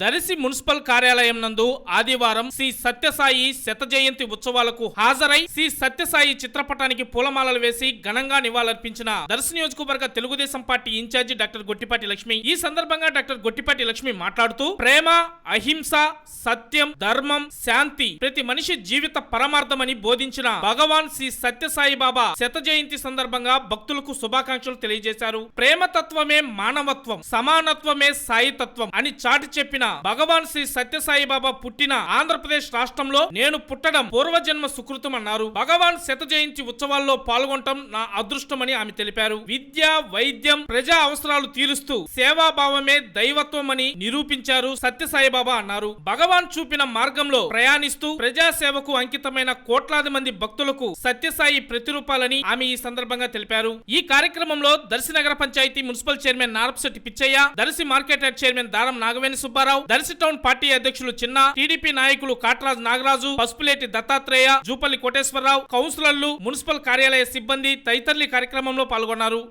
దరిసి municipal కార్యాలయం నందు ఆదివారం శ్రీ సత్యసాయి శత జయంతి ఉత్సవాలకు హాజరై శ్రీ సత్యసాయి చిత్రపటానికి పూలమాలలు వేసి ఘనంగా నివాళులర్పించిన దర్శి నియోజకవర్గ Telugu Desam party in charge doctor Gottipati Lakshmi. ఈ సందర్భంగా డాక్టర్ గొట్టిపాటి లక్ష్మి మాట్లాడుతూ ప్రేమ అహింస సత్యం ధర్మం శాంతి ప్రతి మనిషి జీవిత పరమార్థమని బోధించిన భగవాన్ శ్రీ సత్యసాయి బాబా శత జయంతి సందర్భంగా భక్తులకు శుభాకాంక్షలు తెలియజేశారు. ప్రేమతత్వమే మానవత్వం సమానత్వమే సాయితత్వం అని చాటి చెప్పిన భగవాన్ శ్రీ సత్యసాయి బాబా పుట్టిన ఆంధ్రప్రదేశ్ రాష్ట్రంలో నేను పుట్టడం పూర్వజన్మ సుకృతం అన్నారు. భగవాన్ శత జయంతి ఉత్సవాల్లో పాల్గొనటం నా అదృష్టమని ఆమె తెలిపారు. విద్య వైద్యం ప్రజా అవసరాలు తీరుస్తూ సేవాభావమే దైవత్వం అని నిరూపించారు సత్యసాయి బాబా అన్నారు. భగవాన్ చూపిన మార్గంలో ప్రయాణిస్తూ ప్రజా సేవకు అంకితమైన కోట్లాది మంది భక్తులకు సత్యసాయి ప్రతిరూపాలని ఆమె ఈ సందర్భంగా తెలిపారు. ఈ కార్యక్రమంలో దర్శి నగర panchayat municipal chairman Narapasetti Pichaiah Darsi market chairman Daram Nagaveni Subbarao Darsi town party అధ్యక్షులు చిన్న టీడీపీ నాయకులు కాట్రాజ్ నాగరాజు పసుపులేటి దత్తాత్రేయ జూపల్లి కోటేశ్వరరావు కౌన్సిలర్లు మున్సిపల్ కార్యాలయ సిబ్బంది తదితరులు కార్యక్రమంలో పాల్గొన్నారు.